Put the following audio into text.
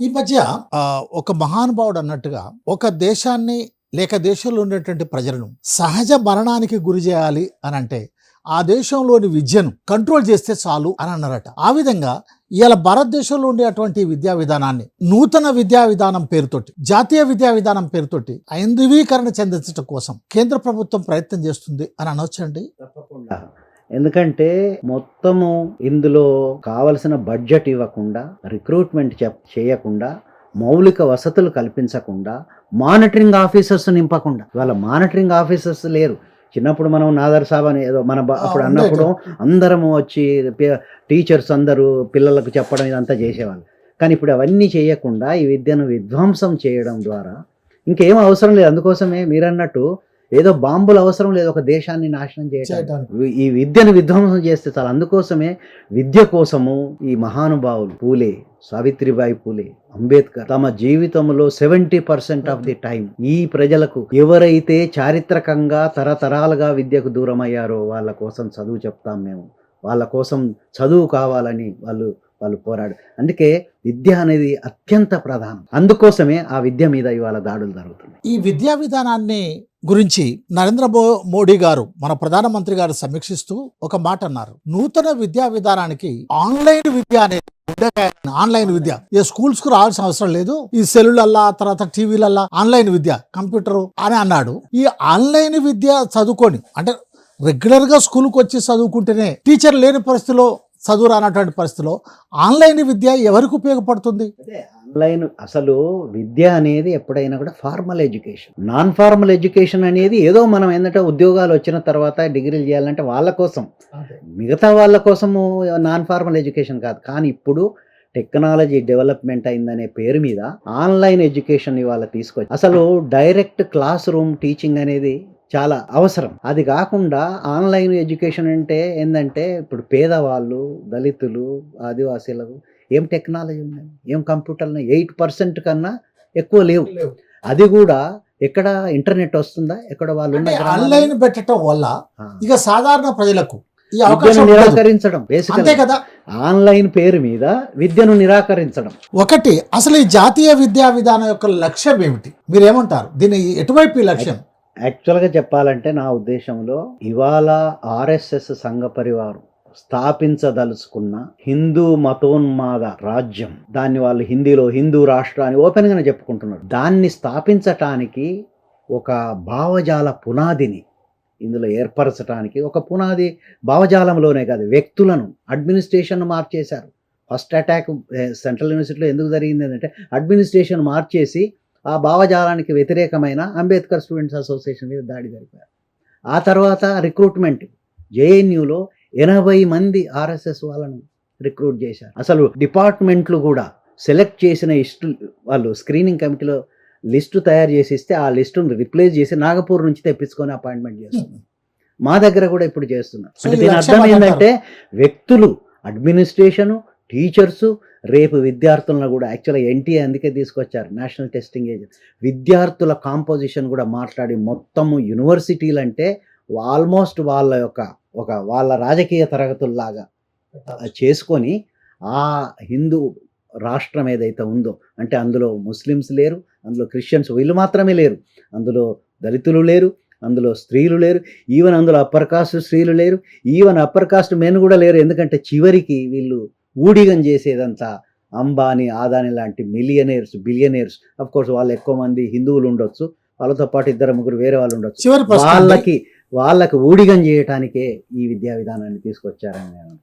ఈ మధ్య ఒక మహానుభావుడు అన్నట్టుగా ఒక దేశాన్ని లేక దేశంలో ఉండేటువంటి ప్రజలను సహజ మరణానికి గురి చేయాలి అని అంటే ఆ దేశంలోని విద్యను కంట్రోల్ చేస్తే చాలు అని అన్నారట. ఆ విధంగా ఇవాళ భారతదేశంలో ఉండేటువంటి విద్యా విధానాన్ని నూతన విద్యా విధానం పేరుతోటి జాతీయ విద్యా విధానం పేరుతోటి ఐందవీకరణ చెందించడం కోసం కేంద్ర ప్రభుత్వం ప్రయత్నం చేస్తుంది అని అనొచ్చండి తప్పకుండా. ఎందుకంటే మొత్తము ఇందులో కావలసిన బడ్జెట్ ఇవ్వకుండా రిక్రూట్మెంట్ చెప్- చేయకుండా మౌలిక వసతులు కల్పించకుండా మానిటరింగ్ ఆఫీసర్స్ నింపకుండా. వాళ్ళ మానిటరింగ్ ఆఫీసర్స్ లేరు. చిన్నప్పుడు మనం నాదర్ సాబ్ అని ఏదో మన అప్పుడు. అన్నప్పుడు అందరము వచ్చి టీచర్స్ అందరూ పిల్లలకు చెప్పడం ఇదంతా చేసేవాళ్ళు. కానీ ఇప్పుడు అవన్నీ చేయకుండా ఈ విద్యను విధ్వంసం చేయడం ద్వారా ఇంకేం అవసరం లేదు. అందుకోసమే మీరన్నట్టు ఏదో బాంబులు అవసరం లేదు ఒక దేశాన్ని నాశనం చేయడానికి చేయడానికి ఈ విద్యను విధ్వంసం చేస్తే చాలు. అందుకోసమే విద్య కోసము ఈ మహానుభావులు పూలే సావిత్రిబాయి పూలే అంబేద్కర్ తమ జీవితంలో seventy percent of the time ఈ ప్రజలకు ఎవరైతే చారిత్రకంగా తరతరాలుగా విద్యకు దూరం అయ్యారో వాళ్ళ కోసం చదువు చెప్తాం మేము. వాళ్ళ కోసం చదువు కావాలని వాళ్ళు వాళ్ళు పోరాడు. అందుకే విద్య అనేది అత్యంత ప్రధానం. అందుకోసమే ఆ విద్య మీద ఇవాళ దాడులు జరుగుతున్నాయి. ఈ విద్యా విధానాన్ని గురించి నరేంద్ర మోడీ గారు మన ప్రధానమంత్రి గారు సమీక్షిస్తూ ఒక మాట అన్నారు. నూతన విద్యా విధానానికి ఆన్లైన్ విద్య అనేది ఆన్లైన్ విద్య. ఏ స్కూల్స్కు రావాల్సిన అవసరం లేదు. ఈ సెల్లులల్లా తర్వాత టీవీలల్లా ఆన్లైన్ విద్య కంప్యూటర్ అని అన్నాడు. ఈ ఆన్లైన్ విద్య చదువుకొని అంటే రెగ్యులర్గా స్కూల్కి వచ్చి చదువుకుంటేనే టీచర్ లేని పరిస్థితిలో చదువు రానటువంటి పరిస్థితిలో ఆన్లైన్ విద్య ఎవరికి ఉపయోగపడుతుంది? ఆన్లైన్ అసలు విద్య అనేది ఎప్పుడైనా కూడా formal education. Non formal education అనేది ఏదో మనం ఏంటంటే ఉద్యోగాలు వచ్చిన తర్వాత డిగ్రీలు చేయాలంటే వాళ్ళ కోసం. మిగతా వాళ్ళ కోసము నాన్ ఫార్మల్ ఎడ్యుకేషన్ కాదు. కానీ ఇప్పుడు టెక్నాలజీ డెవలప్మెంట్ అయిందనే పేరు మీద ఆన్లైన్ ఎడ్యుకేషన్ ఇవాళ తీసుకొచ్చి అసలు డైరెక్ట్ క్లాస్ రూమ్ టీచింగ్ అనేది చాలా అవసరం. అది కాకుండా ఆన్లైన్ ఎడ్యుకేషన్ అంటే ఏంటంటే ఇప్పుడు పేదవాళ్ళు దళితులు ఆదివాసీలకు ఏం టెక్నాలజీ ఉన్నాయి ఏం కంప్యూటర్లు ఉన్నాయి? ఎయిట్ పర్సెంట్ కన్నా ఎక్కువ లేవు. అది కూడా ఎక్కడ ఇంటర్నెట్ వస్తుందా? ఎక్కడ వాళ్ళు? ఆన్లైన్ పెట్టడం వల్ల. ఇక సాధారణ ప్రజలకు ఈ విద్యను. నిరాకరించడం అంతే కదా? ఆన్లైన్ పేరు మీద విద్యను నిరాకరించడం. ఒకటి అసలు ఈ జాతీయ విద్యా విధానం యొక్క లక్ష్యం ఏమిటి? మీరేమంటారు? దీని ఎటువైపు లక్ష్యం? యాక్చువల్గా చెప్పాలంటే నా ఉద్దేశంలో ఇవాళ ఆర్ఎస్ఎస్ సంఘ పరివారం స్థాపించదలుచుకున్న హిందూ మతోన్మాద రాజ్యం దాన్ని వాళ్ళు హిందీలో హిందూ రాష్ట్ర అని ఓపెన్గానే చెప్పుకుంటున్నారు. దాన్ని స్థాపించటానికి ఒక భావజాల పునాదిని ఇందులో ఏర్పరచడానికి ఒక పునాది భావజాలంలోనే కాదు వ్యక్తులను అడ్మినిస్ట్రేషన్ మార్చేశారు. ఫస్ట్ అటాక్ సెంట్రల్ యూనివర్సిటీలో ఎందుకు జరిగింది అంటే అడ్మినిస్ట్రేషన్ మార్చేసి ఆ భావజాలానికి వ్యతిరేకమైన అంబేద్కర్ స్టూడెంట్స్ అసోసియేషన్ మీద దాడి జరిపారు. ఆ తర్వాత రిక్రూట్మెంట్ జేఎన్యూలో ఎనభై మంది ఆర్ఎస్ఎస్ వాళ్ళను రిక్రూట్ చేశారు. అసలు డిపార్ట్మెంట్లు కూడా సెలెక్ట్ చేసిన ఇష్టు వాళ్ళు స్క్రీనింగ్ కమిటీలో లిస్టు తయారు చేసి ఇస్తే ఆ లిస్టును రిప్లేస్ చేసి నాగపూర్ నుంచి తెప్పించుకొని అపాయింట్మెంట్ చేస్తున్నారు. మా దగ్గర కూడా ఇప్పుడు చేస్తున్నారు. అంటే దీని అర్థం. ఏంటంటే వ్యక్తులు అడ్మినిస్ట్రేషను టీచర్సు రేపు విద్యార్థులను కూడా యాక్చువల్గా ఎన్టీఏ అందుకే తీసుకొచ్చారు నేషనల్ టెస్టింగ్ ఏజెంట్ విద్యార్థుల కాంపోజిషన్ కూడా మాట్లాడి మొత్తము యూనివర్సిటీలు అంటే ఆల్మోస్ట్ వాళ్ళ యొక్క ఒక వాళ్ళ రాజకీయ తరగతుల్లాగా చేసుకొని ఆ హిందూ రాష్ట్రం ఏదైతే ఉందో అంటే అందులో ముస్లిమ్స్ లేరు అందులో క్రిస్టియన్స్ వీళ్ళు మాత్రమే లేరు అందులో దళితులు లేరు అందులో స్త్రీలు లేరు ఈవెన్ అందులో అప్పర్ కాస్ట్ స్త్రీలు లేరు ఈవెన్ అప్పర్ కాస్ట్ మెన్ కూడా లేరు ఎందుకంటే చివరికి వీళ్ళు ఊడిగం చేసేదంతా అంబానీ ఆదాని లాంటి మిలియనేర్స్ బిలియనేర్స్ అఫ్ కోర్స్ వాళ్ళు ఎక్కువ మంది హిందువులు ఉండొచ్చు. వాళ్ళతో పాటు ఇద్దరు ముగ్గురు వేరే వాళ్ళు ఉండొచ్చు. వాళ్ళకి వాళ్ళకి ఊడిగం చేయటానికే ఈ విద్యా విధానాన్ని తీసుకొచ్చారని నేను